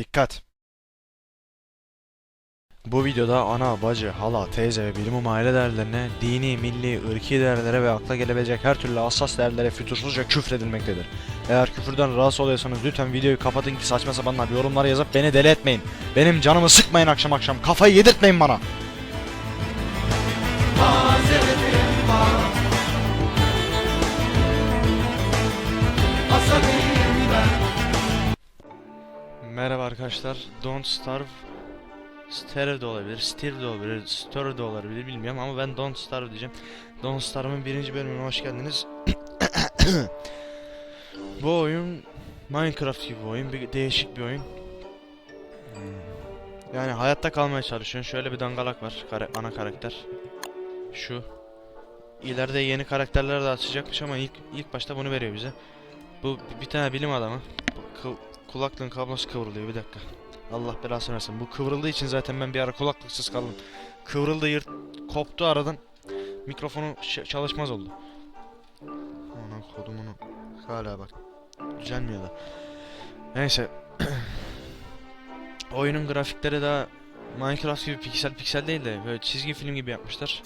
Dikkat! Bu videoda ana, bacı, hala, teyze ve bilimum aile değerlerine, dini, milli, ırki değerlere ve akla gelebilecek her türlü hassas değerlere fütursuzca küfredilmektedir. Eğer küfürden rahatsız oluyorsanız lütfen videoyu kapatın ki saçma sapanlar yorumlara yazıp beni deli etmeyin. Benim canımı sıkmayın akşam akşam, kafayı yedirtmeyin bana. Merhaba arkadaşlar. Don't Starve Starve de olabilir, Stir de olabilir, Stir de olabilir bilmiyorum ama ben Don't Starve diyeceğim. Don't Starve'ın birinci bölümüne hoş geldiniz. Bu oyun Minecraft gibi bir oyun, bir değişik bir oyun. Hmm. Yani hayatta kalmaya çalışıyorsun. Şöyle bir dangalak var, kare, ana karakter. Şu. İleride yeni karakterler de açacakmış ama ilk ilk başta bunu veriyor bize. Bu bir tane bilim adamı. Bu Kulaklığın kablosu kıvrılıyor bir dakika. Allah belasını versin. Bu kıvrıldığı için zaten ben bir ara kulaklıksız kaldım. Kıvrıldı yırt koptu aradan. Mikrofonu çalışmaz oldu. Aman kodumunu hala bak. Düzelmiyor da. Neyse. Oyunun grafikleri daha Minecraft gibi piksel piksel değil de böyle çizgi film gibi yapmışlar.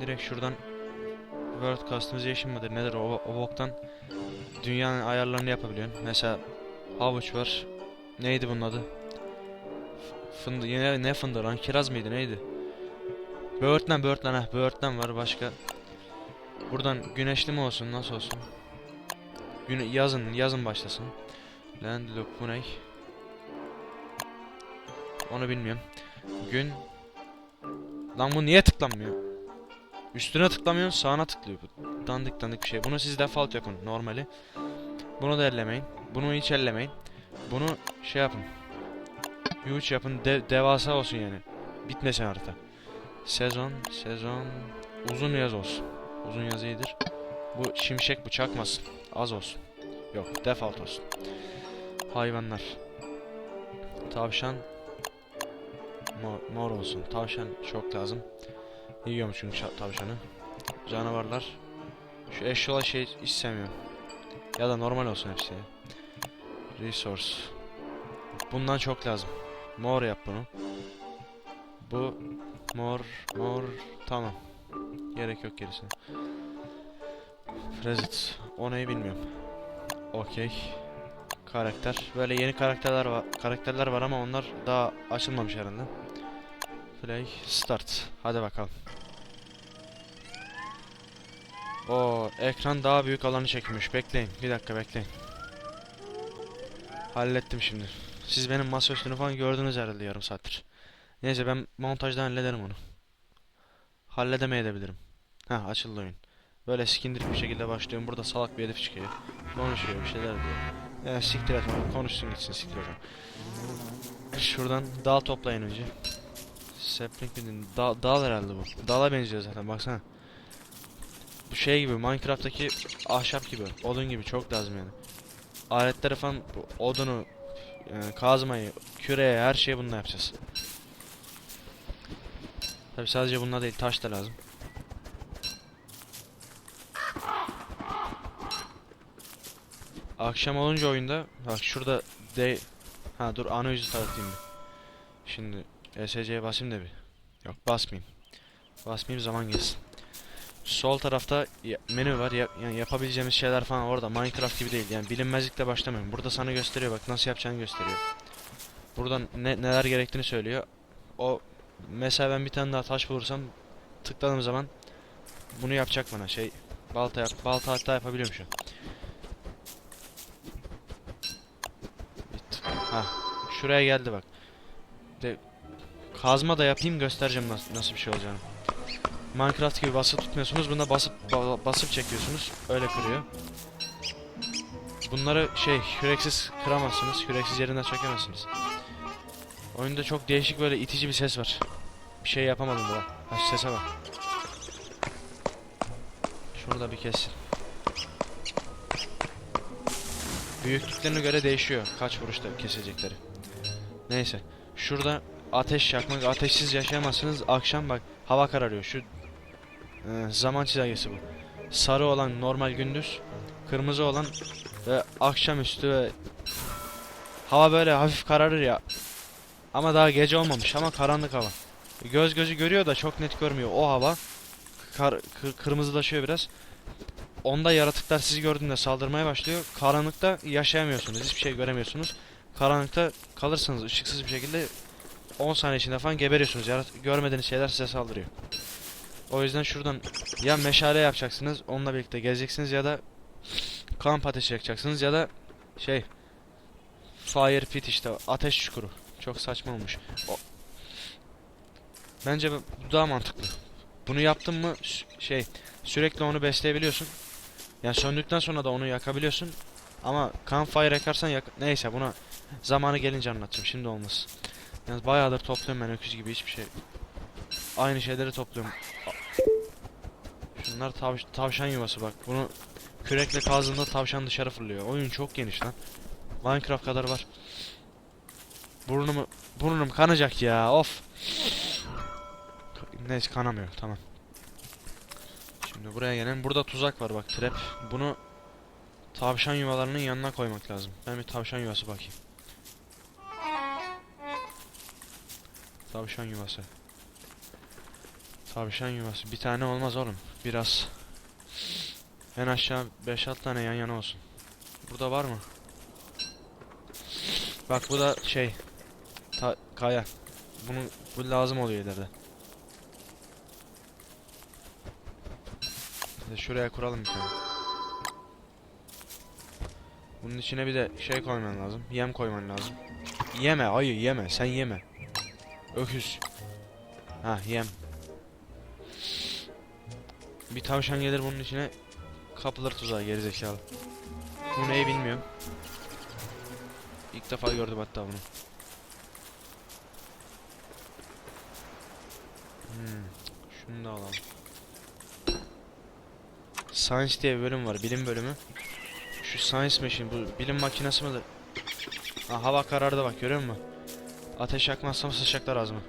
Direkt şuradan World Customization mıdır nedir o, o boktan dünyanın ayarlarını yapabiliyorsun. Mesela Havuç var. Neydi bunun adı? Fındı yine ne fındı lan? Kiraz mıydı neydi? Böğürtlen böğürtlen ha böğürtlen var başka. Buradan güneşli mi olsun nasıl olsun? Güne yazın yazın başlasın. Land look bu ne? Onu bilmiyorum. Gün Lan bu niye tıklanmıyor? Üstüne tıklamıyorsun sağına tıklıyor bu. Dandik dandik bir şey. Bunu siz default yapın normali. Bunu da ellemeyin. Bunu hiç ellemeyin. Bunu şey yapın. Huge yapın. de- devasa olsun yani. Bitmesin harita. Sezon, sezon. Uzun yaz olsun. Uzun yaz iyidir. Bu şimşek bu çakmasın. Az olsun. Yok default olsun. Hayvanlar. Tavşan. Mor, mor olsun. Tavşan çok lazım. Yiyorum çünkü şa- tavşanı. Canavarlar. Şu eşyola şey istemiyorum. Ya da normal olsun hepsi. Resource. Bundan çok lazım. Mor yap bunu. Bu mor mor tamam. Gerek yok gerisine. Present. O neyi bilmiyorum. Okey. Karakter. Böyle yeni karakterler var. Karakterler var ama onlar daha açılmamış herhalde. Play start. Hadi bakalım. O ekran daha büyük alanı çekmiş. Bekleyin. Bir dakika bekleyin. Hallettim şimdi. Siz benim masaüstünü falan gördünüz herhalde yarım saattir. Neyse ben montajda hallederim onu. Halledemeyebilirim. Heh açıldı oyun. Böyle skindirik bir şekilde başlıyorum. Burada salak bir herif çıkıyor. Konuşuyor bir şeyler diyor. Ya siktir et onu. Konuşsun gitsin siktir onu. Şuradan dal toplayın önce. Sapling? Dal, dal herhalde bu. Dala benziyor zaten baksana. Bu şey gibi Minecraft'taki ahşap gibi. Odun gibi çok lazım yani. Aletleri falan odunu, yani kazmayı, küreye her şeyi bununla yapacağız. Tabi sadece bununla değil taş da lazım. Akşam olunca oyunda bak şurada de ha dur ana yüzü tanıtayım bir. Şimdi ESC'ye basayım da bir. Yok basmayayım. Basmayayım zaman geçsin. Sol tarafta menü var. Ya, yani yapabileceğimiz şeyler falan orada. Minecraft gibi değil. Yani bilinmezlikle başlamıyorum. Burada sana gösteriyor bak nasıl yapacağını gösteriyor. Buradan ne, neler gerektiğini söylüyor. O mesela ben bir tane daha taş bulursam tıkladığım zaman bunu yapacak bana. Şey balta yap, balta hatta yapabiliyorum şu. Bit. Ha, şuraya geldi bak. De kazma da yapayım göstereceğim nasıl, nasıl bir şey olacağını. Minecraft gibi basıp tutmuyorsunuz. Bunda basıp ba- basıp çekiyorsunuz. Öyle kırıyor. Bunları şey küreksiz kıramazsınız. Küreksiz yerinden çekemezsiniz. Oyunda çok değişik böyle itici bir ses var. Bir şey yapamadım daha. Ha sese bak. Şunu da bir kes. Büyüklüklerine göre değişiyor. Kaç vuruşta kesecekleri. Neyse. Şurada ateş yakmak. Ateşsiz yaşayamazsınız. Akşam bak hava kararıyor. Şu ee, zaman çizelgesi bu. Sarı olan normal gündüz, kırmızı olan ve akşamüstü ve Hava böyle hafif kararır ya. Ama daha gece olmamış ama karanlık hava. Göz gözü görüyor da çok net görmüyor. O hava kar, kır- kırmızılaşıyor biraz. Onda yaratıklar sizi gördüğünde saldırmaya başlıyor. Karanlıkta yaşayamıyorsunuz. Hiçbir şey göremiyorsunuz. Karanlıkta kalırsanız ışıksız bir şekilde 10 saniye içinde falan geberiyorsunuz. Yarat görmediğiniz şeyler size saldırıyor. O yüzden şuradan ya meşale yapacaksınız, onunla birlikte gezeceksiniz ya da kamp ateşi yakacaksınız ya da şey fire pit işte ateş çukuru. Çok saçma olmuş. O... Bence bu daha mantıklı. Bunu yaptın mı şey sürekli onu besleyebiliyorsun. Yani söndükten sonra da onu yakabiliyorsun. Ama campfire yakarsan yak neyse buna zamanı gelince anlatacağım. Şimdi olmaz. Yani bayağıdır topluyorum ben öküz gibi hiçbir şey. Aynı şeyleri topluyorum. Şunlar tav- tavşan yuvası bak. Bunu kürekle kazdığında tavşan dışarı fırlıyor. Oyun çok geniş lan. Minecraft kadar var. Burnumu burnum kanacak ya. Of. Neyse kanamıyor. Tamam. Şimdi buraya gelen burada tuzak var bak trap. Bunu tavşan yuvalarının yanına koymak lazım. Ben bir tavşan yuvası bakayım. Tavşan yuvası. Tavşan yuvası. Bir tane olmaz oğlum. Biraz. En aşağı 5-6 tane yan yana olsun. Burada var mı? Bak bu da şey. Ta kaya. Bunu bu lazım oluyor ileride. Şuraya kuralım bir tane. Bunun içine bir de şey koyman lazım. Yem koyman lazım. Yeme ayı yeme sen yeme. Öküz. Ha yem. Bir tavşan gelir bunun içine kapılır tuzağa gerizekalı. Bu neyi bilmiyorum. İlk defa gördüm hatta bunu. Hmm, şunu da alalım. Science diye bir bölüm var, bilim bölümü. Şu Science Machine, bu bilim makinesi midir? Ha, hava karardı bak görüyor musun? Ateş yakmazsam sıçacaklar ağzıma.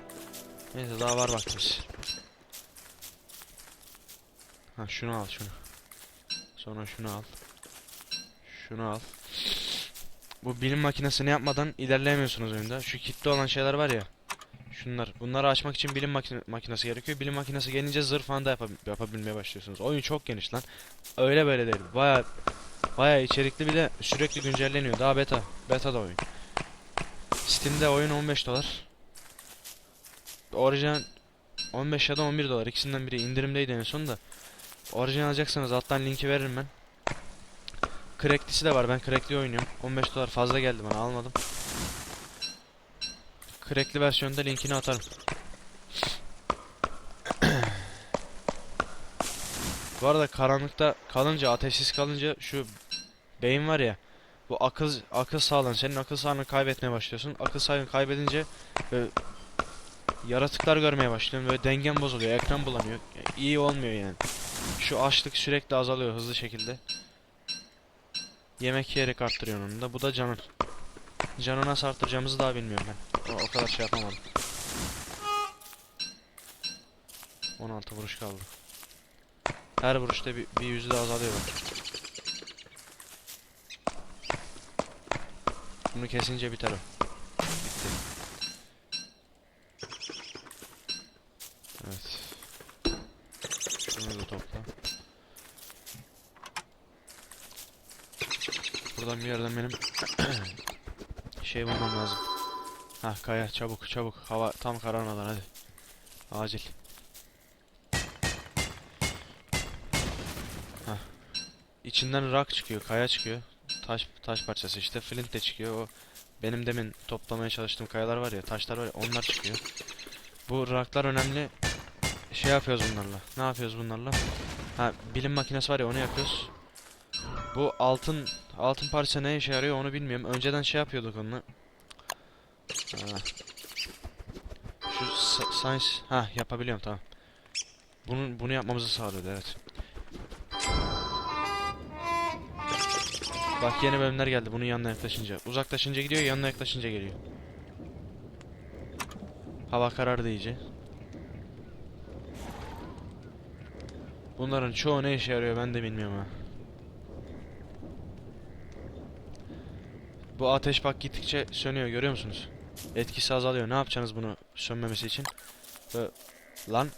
Neyse daha var vaktimiz. Ha şunu al şunu. Sonra şunu al. Şunu al. Bu bilim makinesini yapmadan ilerleyemiyorsunuz oyunda. Şu kilitli olan şeyler var ya. Şunlar. Bunları açmak için bilim makine makinesi gerekiyor. Bilim makinesi gelince zırh falan da yapabil- yapabilmeye başlıyorsunuz. Oyun çok geniş lan. Öyle böyle değil. Baya baya içerikli bir de sürekli güncelleniyor. Daha beta. Beta da oyun. Steam'de oyun 15 dolar. Orijinal 15 ya da 11 dolar. İkisinden biri indirimdeydi en son da. Orijinal alacaksanız alttan linki veririm ben. Crack'lisi de var. Ben Crack'li oynuyorum. 15 dolar fazla geldi bana. Almadım. Crack'li versiyonda linkini atarım. Bu arada karanlıkta kalınca, ateşsiz kalınca şu beyin var ya. Bu akıl akıl sağlığın, senin akıl sağlığını kaybetmeye başlıyorsun. Akıl sağlığını kaybedince böyle yaratıklar görmeye başlıyorsun. Böyle dengen bozuluyor, ekran bulanıyor. İyi olmuyor yani. Şu açlık sürekli azalıyor hızlı şekilde. Yemek yiyerek arttırıyor onu da. Bu da canın. Canı nasıl arttıracağımızı daha bilmiyorum ben. O, o kadar şey yapamadım. 16 vuruş kaldı. Her vuruşta bir, bir yüzü de azalıyor. Bunu kesince biter o. Bitti. Evet. Şunu da topla. Buradan bir yerden benim şey bulmam lazım. Hah kaya çabuk çabuk. Hava tam kararmadan hadi. Acil. Hah. İçinden rock çıkıyor, kaya çıkıyor. Taş taş parçası işte. Flint de çıkıyor. O benim demin toplamaya çalıştığım kayalar var ya, taşlar var ya, onlar çıkıyor. Bu rocklar önemli. Şey yapıyoruz bunlarla. Ne yapıyoruz bunlarla? Ha, bilim makinesi var ya, onu yapıyoruz. Bu altın altın parça ne işe yarıyor onu bilmiyorum. Önceden şey yapıyorduk onunla. Ha. Şu science ha yapabiliyorum tamam. Bunu bunu yapmamızı sağlıyordu evet. Bak yeni bölümler geldi bunun yanına yaklaşınca. Uzaklaşınca gidiyor, yanına yaklaşınca geliyor. Hava karardı iyice. Bunların çoğu ne işe yarıyor ben de bilmiyorum ha. Bu ateş bak gittikçe sönüyor görüyor musunuz? Etkisi azalıyor. Ne yapacaksınız bunu sönmemesi için? Böyle, lan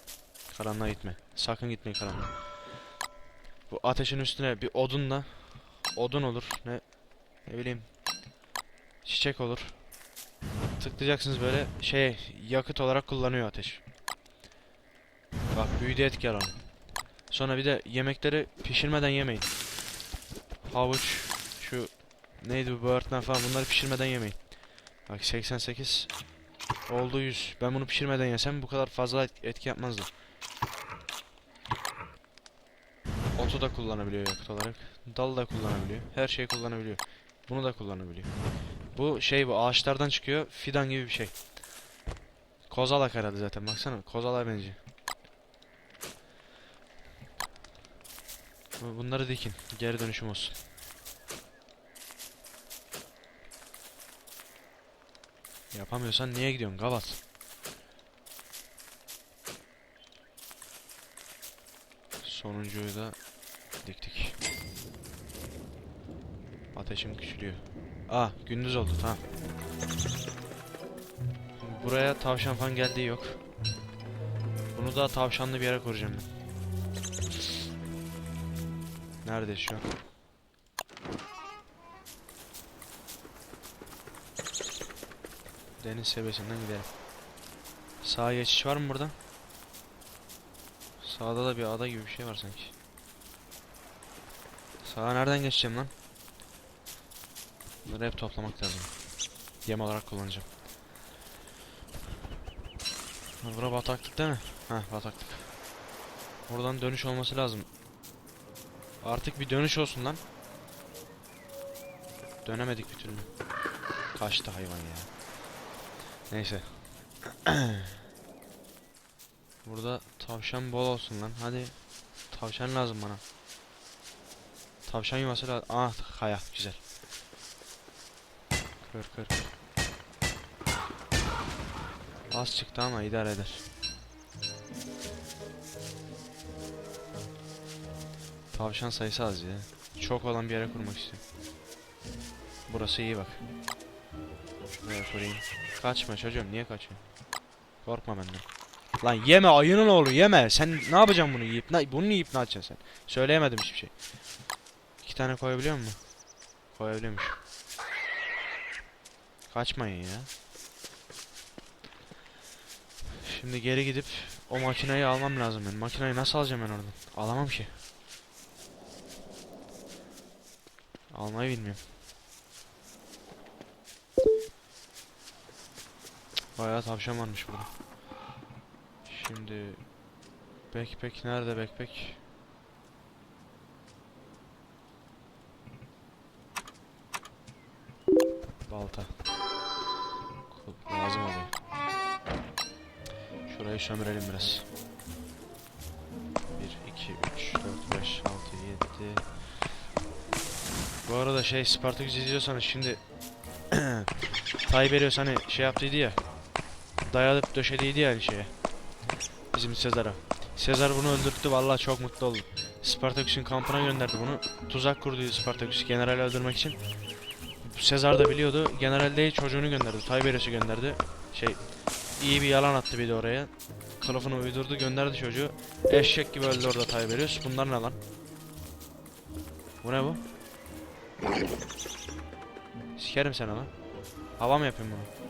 karanlığa gitme. Sakın gitmeyin karanlığa. Bu ateşin üstüne bir odunla odun olur. Ne ne bileyim çiçek olur. Tıklayacaksınız böyle şey yakıt olarak kullanıyor ateş. Bak büyüdü etki alanı. Sonra bir de yemekleri pişirmeden yemeyin. Havuç, şu neydi bu böğürtlen falan bunları pişirmeden yemeyin. Bak 88 oldu 100. Ben bunu pişirmeden yesem bu kadar fazla et- etki yapmazdı. Otu da kullanabiliyor yakıt olarak. Dal da kullanabiliyor. Her şeyi kullanabiliyor. Bunu da kullanabiliyor. Bu şey bu ağaçlardan çıkıyor. Fidan gibi bir şey. Kozalak herhalde zaten baksana. Kozalak benziyor. Bu- Bunları dikin. Geri dönüşüm olsun. Yapamıyorsan niye gidiyorsun Gavat? Sonuncuyu da diktik. Ateşim küçülüyor. Aa gündüz oldu tamam. Buraya tavşan falan geldiği yok. Bunu da tavşanlı bir yere koruyacağım ben. Nerede şu an? Deniz seviyesinden gidelim. Sağa geçiş var mı burada? Sağda da bir ada gibi bir şey var sanki. Sağa nereden geçeceğim lan? Bunları hep toplamak lazım. Yem olarak kullanacağım. Bura bataklık değil mi? Heh bataklık. Buradan dönüş olması lazım. Artık bir dönüş olsun lan. Dönemedik bir türlü. Kaçtı hayvan ya. Neyse. Burada tavşan bol olsun lan. Hadi. Tavşan lazım bana. Tavşan yuvası lazım. Ah kaya güzel. Kır kır. Az çıktı ama idare eder. Tavşan sayısı az ya. Çok olan bir yere kurmak istiyorum. Burası iyi bak. Şuraya kurayım. Kaçma çocuğum niye kaçıyorsun? Korkma benden. Lan yeme ayının oğlu yeme. Sen ne yapacaksın bunu yiyip ne, bunu yiyip ne yapacaksın sen? Söyleyemedim hiçbir şey. İki tane koyabiliyor musun? Koyabiliyormuş. Kaçmayın ya. Şimdi geri gidip o makineyi almam lazım ben. Makineyi nasıl alacağım ben oradan? Alamam ki. Almayı bilmiyorum. Bayağı tavşan varmış burada. Şimdi backpack nerede backpack? Balta. Lazım oluyor. Şurayı sömürelim biraz. 1, 2, 3, 4, 5, 6, 7. Bu arada şey Spartaküs izliyorsanız şimdi Tiberius hani şey yaptıydı ya Dayalıp döşediydi ya şeye. Bizim Sezar'a. Sezar bunu öldürttü vallahi çok mutlu oldum. Spartaküs'ün kampına gönderdi bunu. Tuzak kurduydu Spartaküs generali öldürmek için. Sezar da biliyordu General değil çocuğunu gönderdi. Tiberius'u gönderdi. Şey iyi bir yalan attı bir de oraya. Kılıfını uydurdu gönderdi çocuğu. Eşek gibi öldü orada Tiberius Bunlar ne lan? Bu ne bu? Sikerim seni lan. Hava mı yapayım bunu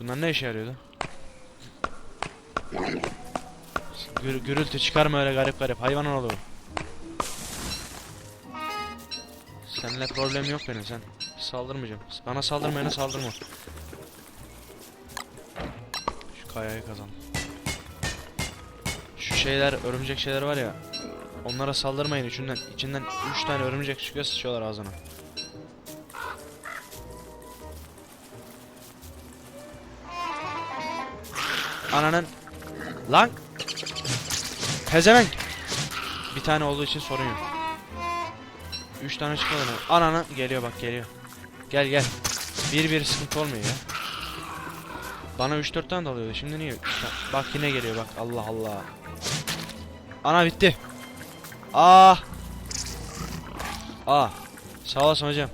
Bunlar ne işe yarıyordu? Gür gürültü çıkarma öyle garip garip hayvan oğlu. Seninle problem yok benim sen. Saldırmayacağım. Bana saldırmayana saldırma. Şu kayayı kazan. Şu şeyler örümcek şeyler var ya. Onlara saldırmayın içinden içinden 3 tane örümcek çıkıyor sıçıyorlar ağzına. Ananın lan Pezevenk Bir tane olduğu için sorun yok. 3 tane çıkmadı? Ananı geliyor bak geliyor. Gel gel. Bir bir sıkıntı olmuyor ya. Bana 3-4 tane dalıyordu. Şimdi niye? Bak yine geliyor bak. Allah Allah. Ana bitti. Ah. Ah. Sağ olasın hocam.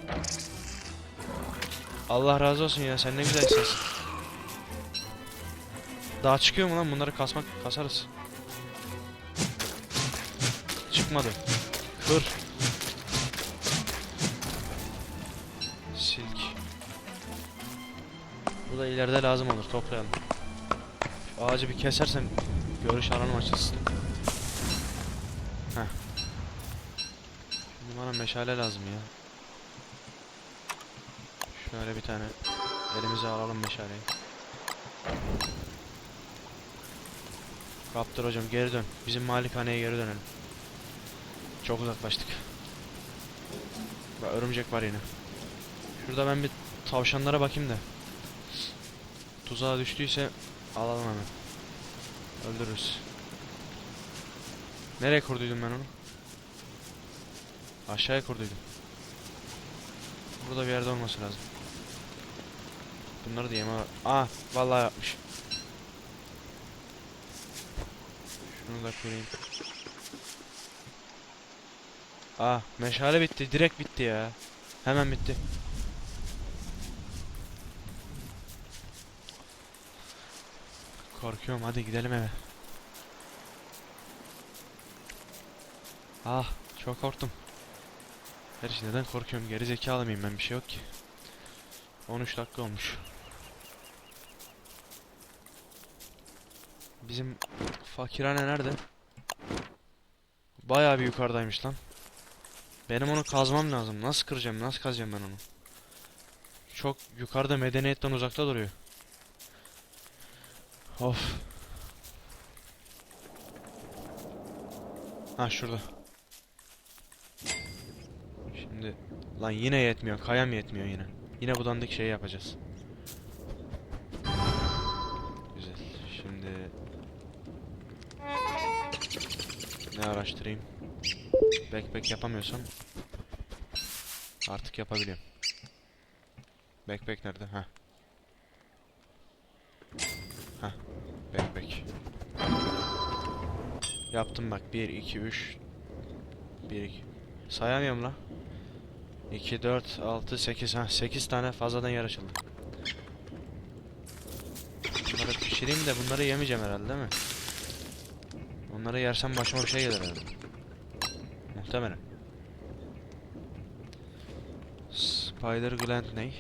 Allah razı olsun ya sen ne güzel insansın. Daha çıkıyor mu lan bunları kasmak kasarız. Çıkmadı. Kır. Silk. Bu da ileride lazım olur toplayalım. Şu ağacı bir kesersem görüş alanım açılsın. Heh. Şimdi bana meşale lazım ya. Şöyle bir tane elimize alalım meşaleyi. Kaptır hocam geri dön. Bizim malikaneye geri dönelim. Çok uzaklaştık. Bak örümcek var yine. Şurada ben bir tavşanlara bakayım da. Tuzağa düştüyse alalım hemen. Öldürürüz. Nereye kurduydum ben onu? Aşağıya kurduydum. Burada bir yerde olması lazım. Bunları da yeme var. Aa, vallahi yapmış. Şunu da kırayım. Aa, meşale bitti. Direkt bitti ya. Hemen bitti. Korkuyorum. Hadi gidelim eve. Ah, çok korktum. Her şey neden korkuyorum? Geri zekalı mıyım ben? Bir şey yok ki. 13 dakika olmuş. Bizim fakirhane nerede? Bayağı bir yukarıdaymış lan. Benim onu kazmam lazım. Nasıl kıracağım? Nasıl kazacağım ben onu? Çok yukarıda medeniyetten uzakta duruyor. Of. Ha şurada. Şimdi lan yine yetmiyor. Kayam yetmiyor yine. Yine bu dandik şeyi yapacağız. Ne araştırayım? Backpack yapamıyorsam artık yapabiliyorum. Backpack nerede? Ha. Ha. Backpack. Yaptım bak. 1 2 3 1 2 Sayamıyorum la. 2 4 6 8 ha 8 tane fazladan yer açıldı. Bunları pişireyim de bunları yemeyeceğim herhalde değil mi? Onları yersem başıma bir şey gelir herhalde. Muhtemelen. Spider Gland ne?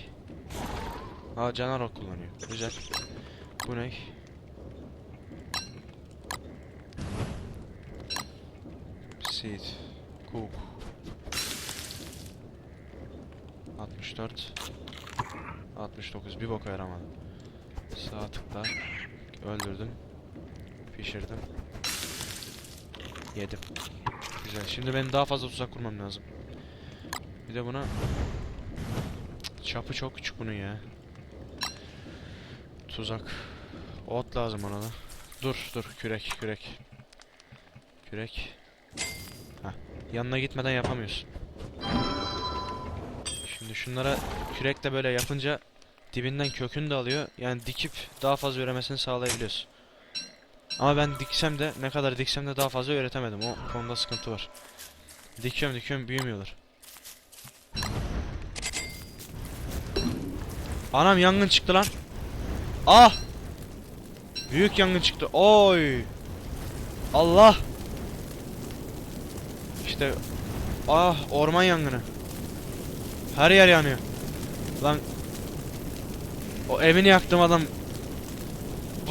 Aa canavar kullanıyor. Güzel. Bu ne? Seed. Cook. 64 69 bir boka yaramadı. Sağ tıkla öldürdüm. Pişirdim. Yedim. Güzel. Şimdi benim daha fazla tuzak kurmam lazım. Bir de buna çapı çok küçük bunun ya. Tuzak. Ot lazım ona da. Dur dur kürek kürek. Kürek. Ha. Yanına gitmeden yapamıyorsun. Şimdi şunlara kürekle böyle yapınca dibinden kökünü de alıyor. Yani dikip daha fazla üremesini sağlayabiliyorsun. Ama ben diksem de ne kadar diksem de daha fazla üretemedim. O konuda sıkıntı var. Dikiyorum dikiyorum büyümüyorlar. Anam yangın çıktı lan. Ah! Büyük yangın çıktı. Oy! Allah! İşte ah orman yangını. Her yer yanıyor. Lan o evini yaktım adam.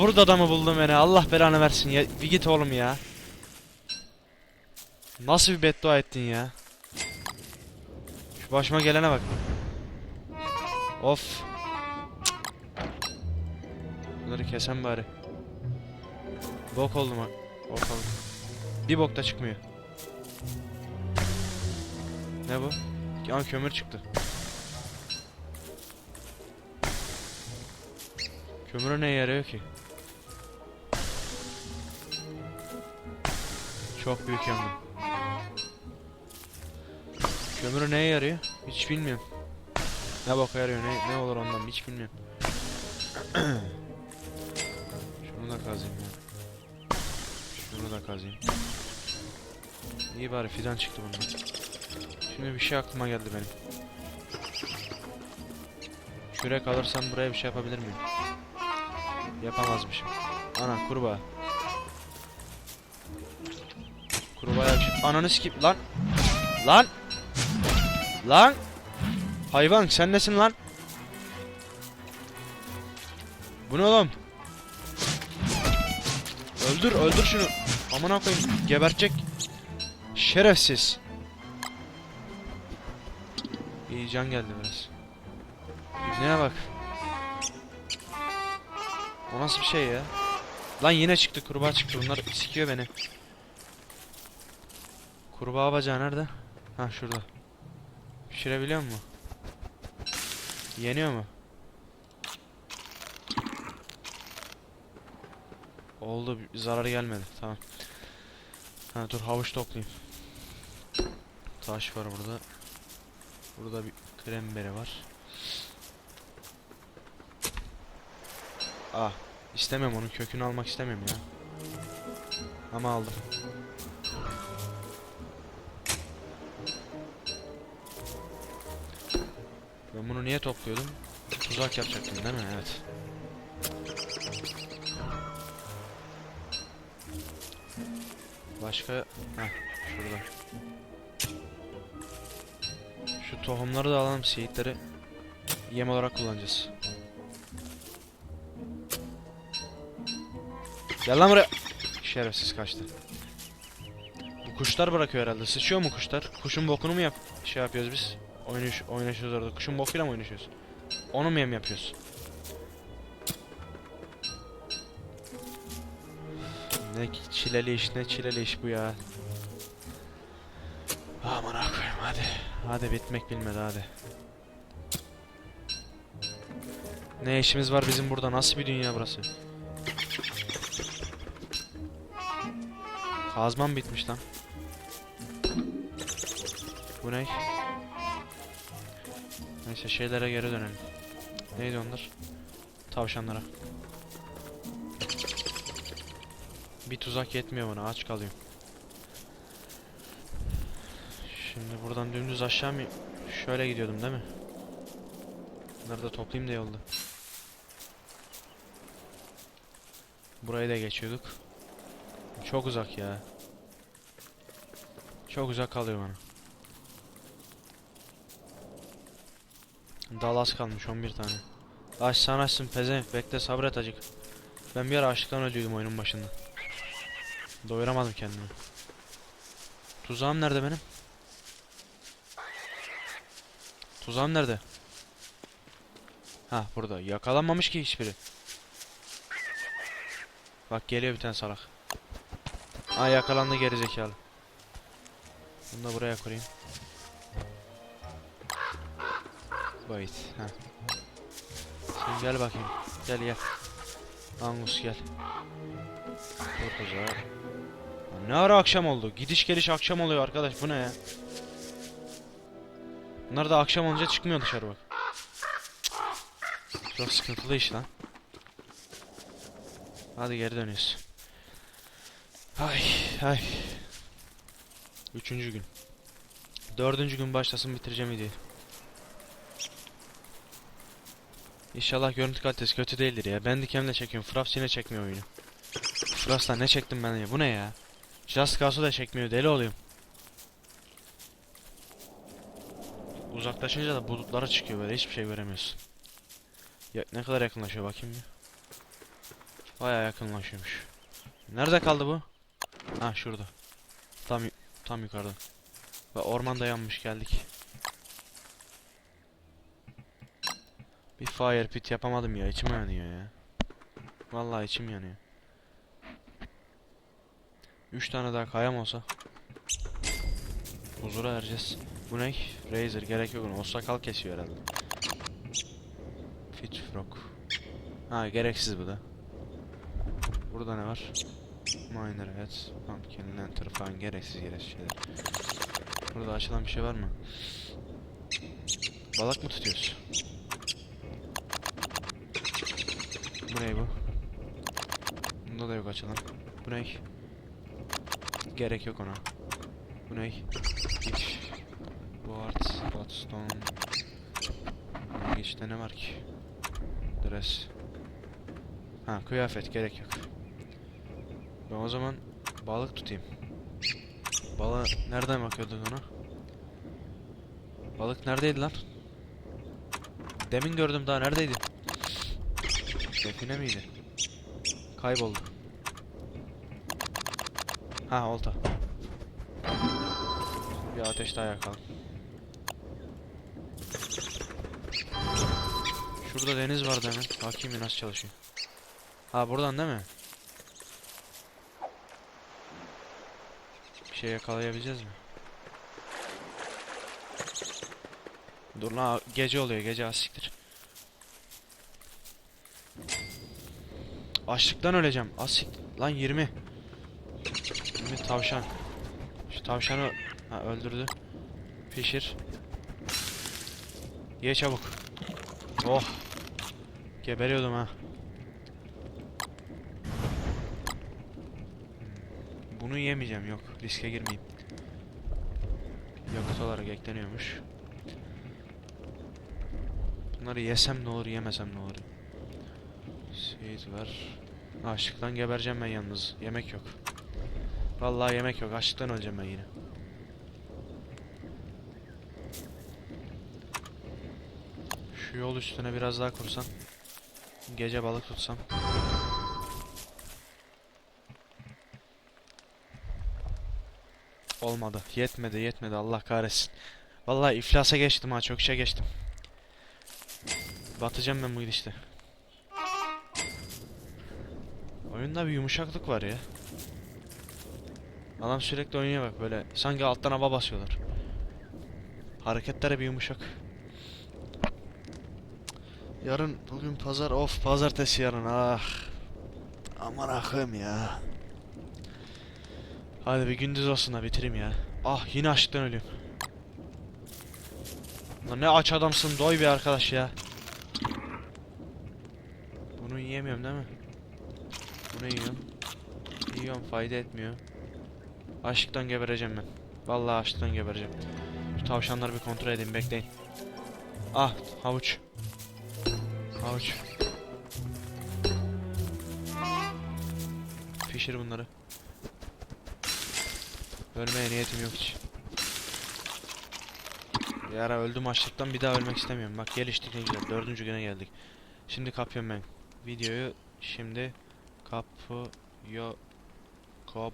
Burada da mı buldun beni? Allah belanı versin ya. Bir git oğlum ya. Nasıl bir beddua ettin ya? Şu başıma gelene bak. Of. Bunları kesen bari. Bok oldum ha. Oldum. Bir bok da çıkmıyor. Ne bu? Aa kömür çıktı. Kömüre ne yarıyor ki? Çok büyük yangın. Kömürü neye yarıyor? Hiç bilmiyorum. Ne boka yarıyor ne, ne olur ondan hiç bilmiyorum. Şunu da kazayım ya. Şunu da kazayım. İyi bari fidan çıktı bundan. Şimdi bir şey aklıma geldi benim. Kürek alırsam buraya bir şey yapabilir miyim? Yapamazmışım. Ana kurbağa. Kurbağaya bir şey... Ananı sikip lan. Lan. Lan. Hayvan sen nesin lan? Bu ne oğlum? Öldür öldür şunu. Amına koyayım gebertecek. Şerefsiz. İyi can geldi biraz. İbneye bak. O nasıl bir şey ya? Lan yine çıktı kurbağa çıktı. Bunlar sikiyor beni. Kurbağa bacağı nerede? Ha şurada. Pişirebiliyor mu? Yeniyor mu? Oldu bir zarar gelmedi tamam. Ha dur havuç toplayayım. Taş var burada. Burada bir kremberi var. Ah istemem onun kökünü almak istemiyorum ya. Ama aldım. Ben bunu niye topluyordum? Tuzak yapacaktım değil mi? Evet. Başka... Heh, şurada. Şu tohumları da alalım, seyitleri yem olarak kullanacağız. Gel lan buraya. Şerefsiz kaçtı. Bu kuşlar bırakıyor herhalde. Sıçıyor mu kuşlar? Kuşun bokunu mu yap şey yapıyoruz biz? Oynuş oynaşıyoruz orada. Kuşun bokuyla mı oynaşıyoruz? Onu mu yem yapıyoruz? Ne çileli iş, ne çileli iş bu ya. Aman koyayım hadi. Hadi bitmek bilmedi hadi. Ne işimiz var bizim burada? Nasıl bir dünya burası? Kazmam bitmiş lan. Bu ne? Neyse şeylere geri dönelim. Neydi onlar? Tavşanlara. Bir tuzak yetmiyor bana aç kalıyorum. Şimdi buradan dümdüz aşağı mı? Şöyle gidiyordum değil mi? Bunları da toplayayım da yolda. Burayı da geçiyorduk. Çok uzak ya. Çok uzak kalıyor bana. Dal az kalmış 11 tane. Aç sen açsın pezevenk bekle sabret acık. Ben bir ara açlıktan öldüydüm oyunun başında. Doyuramadım kendimi. Tuzağım nerede benim? Tuzağım nerede? Ha burada. Yakalanmamış ki hiçbiri. Bak geliyor bir tane salak. Aa yakalandı gerizekalı. Bunu da buraya koyayım. Wait. Ha. Sen gel bakayım. Gel gel. Angus gel. Lan Ne ara akşam oldu? Gidiş geliş akşam oluyor arkadaş. Bu ne ya? Bunlar da akşam olunca çıkmıyor dışarı bak. Çok sıkıntılı iş lan. Hadi geri dönüyoruz. Ay ay. Üçüncü gün. Dördüncü gün başlasın bitireceğim videoyu. İnşallah görüntü kalitesi kötü değildir ya. Ben dikemle çekiyorum. Fraps yine çekmiyor oyunu. Fraps'tan ne çektim ben ya? Bu ne ya? Just Cause'u da çekmiyor. Deli olayım. Uzaklaşınca da bulutlara çıkıyor böyle. Hiçbir şey göremiyorsun. Ya, ne kadar yakınlaşıyor bakayım bir. Baya yakınlaşıyormuş. Nerede kaldı bu? Ha şurada. Tam tam yukarıda. Ve ormanda yanmış geldik. Bir fire pit yapamadım ya. içim yanıyor ya. Vallahi içim yanıyor. Üç tane daha kayam olsa. Huzura ereceğiz. Bu ne? Razer gerek yok. O sakal kesiyor herhalde. Fit frog. Ha gereksiz bu da. Burada ne var? Miner evet. Pumpkin lantern falan gereksiz gereksiz şeyler. Burada açılan bir şey var mı? Balık mı tutuyoruz? Bu ne bu? Bunda da yok açılan. Bu ne? Gerek yok ona. Bu ne? Hiç. Quartz, Redstone. Geçte ne var ki? Dress. Ha kıyafet gerek yok. Ben o zaman balık tutayım. Balığa nereden bakıyorduk ona? Balık neredeydi lan? Demin gördüm daha neredeydi? Define miydi? Kayboldu. Ha olta. Bir ateş daha yakalım. Şurada deniz var demin. Bakayım nasıl çalışıyor. Ha buradan değil mi? Bir şey yakalayabileceğiz mi? Dur lan gece oluyor gece asiktir. Açlıktan öleceğim. Asik lan 20. 20 tavşan. Şu tavşanı ha, öldürdü. Pişir. Ye çabuk. Oh. Geberiyordum ha. Bunu yemeyeceğim yok. Riske girmeyeyim. Yakıt olarak ekleniyormuş. Bunları yesem ne olur yemesem ne olur. Seed var. Açlıktan gebereceğim ben yalnız. Yemek yok. Vallahi yemek yok. Açlıktan öleceğim ben yine. Şu yol üstüne biraz daha kursam. Gece balık tutsam. Olmadı. Yetmedi, yetmedi. Allah kahretsin. Vallahi iflasa geçtim ha. Çok işe geçtim. Batacağım ben bu gidişte. Oyunda bir yumuşaklık var ya. Adam sürekli oynuyor bak böyle. Sanki alttan hava basıyorlar. Hareketleri bir yumuşak. Yarın bugün pazar of pazartesi yarın ah. Aman akım ya. Hadi bir gündüz olsun da bitireyim ya. Ah yine açlıktan ölüyorum. Lan ne aç adamsın doy bir arkadaş ya. Bunu yiyemiyorum değil mi? Bunu yiyorum. Yiyorum fayda etmiyor. Açlıktan gebereceğim ben. Vallahi açlıktan gebereceğim. Şu tavşanları bir kontrol edeyim bekleyin. Ah havuç. Havuç. Pişir bunları. Ölmeye niyetim yok hiç. Bir ara öldüm açlıktan bir daha ölmek istemiyorum. Bak geliştik ne güzel. Dördüncü güne geldik. Şimdi kapıyorum ben. Videoyu şimdi Kapı yo kop.